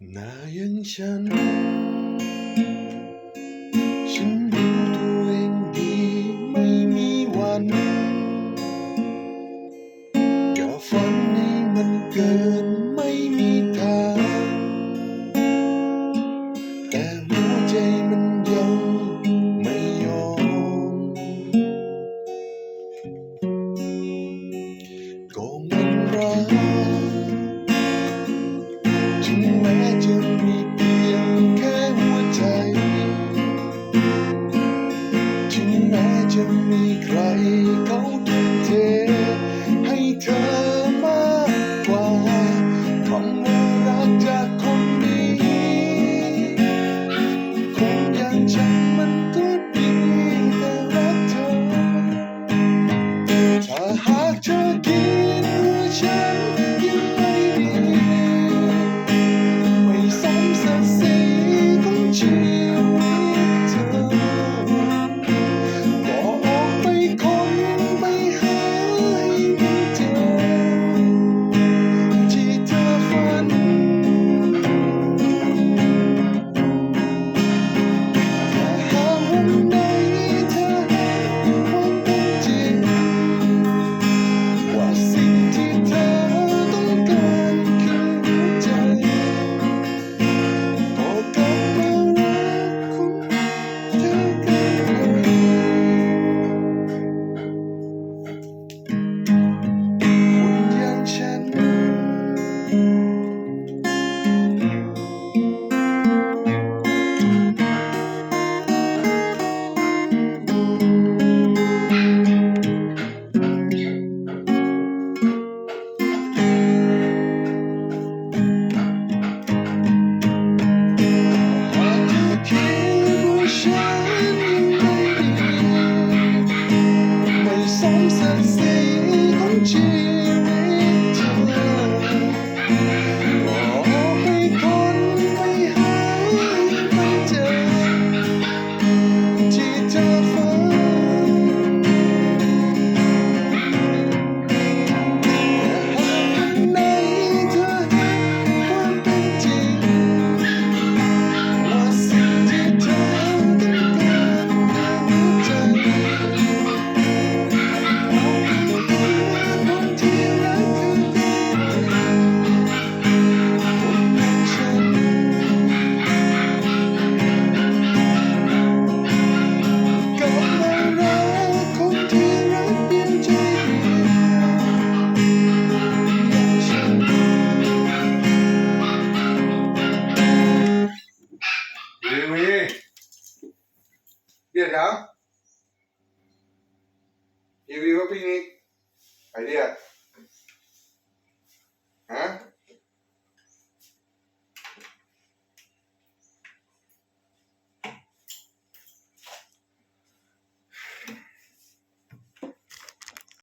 น้ายังฉัน ฉันรู้ตัวเองดีไม่มีวัน อย่ฝันให้มันเกิด it now? Give you a unique idea.